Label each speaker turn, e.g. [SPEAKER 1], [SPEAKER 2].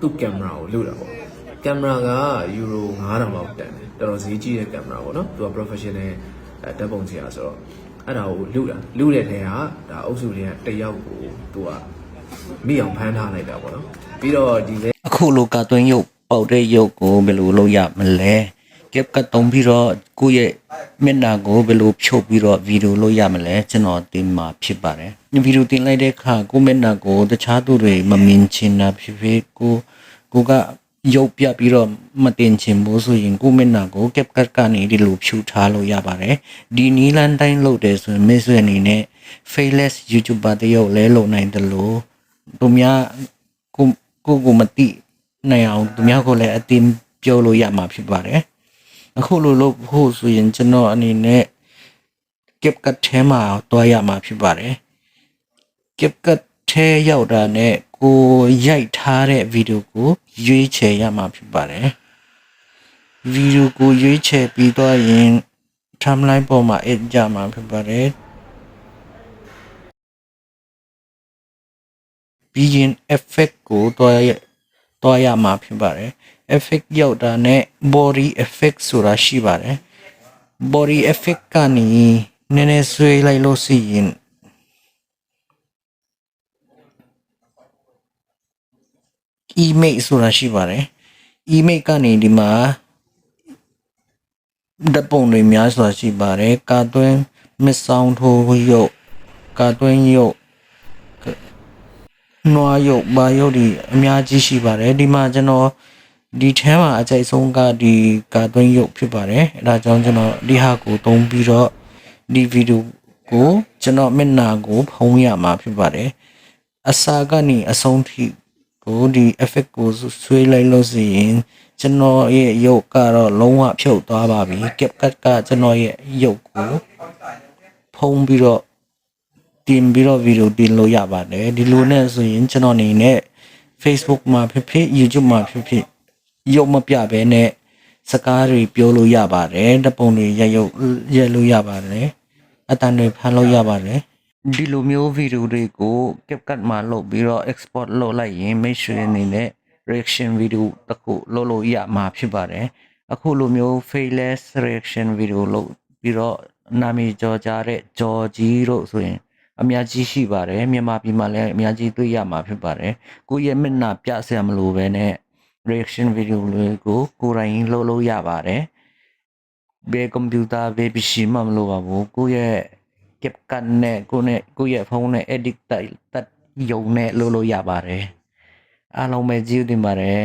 [SPEAKER 1] သူ့ကင်မရာကိုလုတာပေါ့ကင်မရာကယူရို9000လောက်တန်တယ်တော်တော်ဈေးကြီးတဲ့ကင်မရာပေါ့နော်သူက professional အဲဓာတ်ပုံဆရာဆိုတော့အဲ့ဒါကိုလုတာလုတဲ့ထဲကဒါအုပ်စုတွေကတစ်ယောက်ကိုသူကမိအောင်ဖမ်းထားလိုက်တာပေါ့နော်ပြီးတော့ဒီလေ
[SPEAKER 2] အခုလိုကာတွင်းရုပ်ပေါက်တဲ့ရုပ်ကိုဘယ်လိုလုပ်ရမလဲ ကပ်ကတ်တုံးပြီးတော့ကိုယ့်ရဲ့မျက်နှာကိုဘယ်လိုဖြုတ်ပြီးတော့ဗီဒီယိုလုပ်ရမလဲကျွန်တော်တင်မှာဖြစ်ပါတယ်ဗီဒီယိုတင်လိုက်တဲ့အခါကိုယ့်မျက်နှာကိုတခြားသူတွေမမြင်ချင်တာဖြစ်ဖြစ်ကိုကိုကရုပ်ပြပြီးတော့မတင်ချင်ဘူးဆိုရင်ကိုယ့်မျက်နှာကိုကပ်ကတ်ကနေဒီလိုဖြူထားလို့ရပါတယ်ဒီနီလန်တိုင်းလုပ်တယ်ဆိုရင်မစ်ဆွေအနေနဲ့ faceless YouTuber တယောက်လဲလုပ်နိုင်တယ်လို့သူများကိုကိုကိုမသိနိုင်အောင်သူများကိုလည်းအတင်းပြောလို့ရမှာဖြစ်ပါတယ် အခုလိုလုပ်ဖို့ဆိုရင်ကျွန်တော်အနေနဲ့ keep cut ထဲမှာတွားရမှာဖြစ်ပါတယ် keep cut ထဲရောက်တာနဲ့ကိုရိုက်ထားတဲ့ဗီဒီယိုကိုရွေးချယ်ရမှာဖြစ်ပါတယ်ဗီဒီယိုကိုရွေးချယ်ပြီးတော့ရင် timeline ပေါ်မှာ edit ကြမှာဖြစ်ပါတယ်ပြီးရင် effect ကိုတွားရတွားရမှာဖြစ်ပါတယ် effect ရောက်တာနဲ့ body effect ဆိုတာရှိပါတယ် body effect ကနေနည်းနည်းဆွေးလိုက်လို့ရှိရင် email ဆိုတာရှိပါတယ် email ကနေဒီမှာဓာတ်ပုံတွေများစွာရှိပါတယ်ကာတွင်းမစ်ဆောင်ထိုးရုပ်ကာတွင်းရုပ်နွားရုပ်ဘာရုပ်ဒီအများကြီးရှိပါတယ်ဒီမှာကျွန်တော် ဒီထဲမှာအကြိုက်ဆုံးကဒီကာတွင်းရုပ်ဖြစ်ပါတယ်အဲဒါကြောင့်ကျွန်တော်ဒီဟာကိုသုံးပြီးတော့ဒီဗီဒီယိုကိုကျွန်တော်မျက်နှာကိုဖုံးရမှာဖြစ်ပါတယ်အစာကနေအဆုံးထိကိုဒီ effect ကိုဆွေးလိုက်လို့ဆိုရင်ကျွန်တော်ရဲ့ရုပ်ကတော့လုံးဝဖြုတ်သွားပါပြီ cap cut ကကျွန်တော်ရဲ့ရုပ်ကိုဖုံးပြီးတော့တင်ပြီးတော့ဗီဒီယိုတင်လို့ရပါတယ်ဒီလိုနဲ့ဆိုရင်ကျွန်တော်အနေနဲ့ Facebook မှာဖြစ်ဖြစ် YouTube မှာဖြစ်ဖြစ် ရုပ်မပြဘဲနဲ့စကားတွေပြောလို့ရပါတယ်တပုံတွေရရုပ်ရက်လို့ရပါတယ်အတန်တွေဖန်လို့ရပါတယ်ဒီလိုမျိုးဗီဒီယိုတွေကို CapCut မှာလုပ်ပြီးတော့ export လုပ်လိုက်ရင် make sure အနေနဲ့ reaction video တစ်ခုလုပ်လို့ရမှာဖြစ်ပါတယ်အခုလိုမျိုး faceless reaction video လုပ်ပြီးတော့နာမည်ကျော်ကြားတဲ့ဂျော်ကြီးတို့ဆိုရင်အများကြီးရှိပါတယ်မြန်မာပြည်မှာလည်းအများကြီးတွေ့ရမှာဖြစ်ပါတယ်ကိုယ့်ရဲ့မျက်နှာပြဆရာမလို့ပဲနဲ့ reaction video တွေကိုကိုယ်တိုင်လုပ်လို့ရပါတယ်ဘယ်ကွန်ပျူတာဘယ်ပစ္စည်းမှမလိုပါဘူးကိုယ့်ရဲ့ CapCut နဲ့ကိုယ့်နဲ့ကိုယ့်ရဲ့ဖုန်းနဲ့ edit တက်ယုံနဲ့လုပ်လို့ရပါတယ်အားလုံးပဲကျေးဇူးတင်ပါတယ်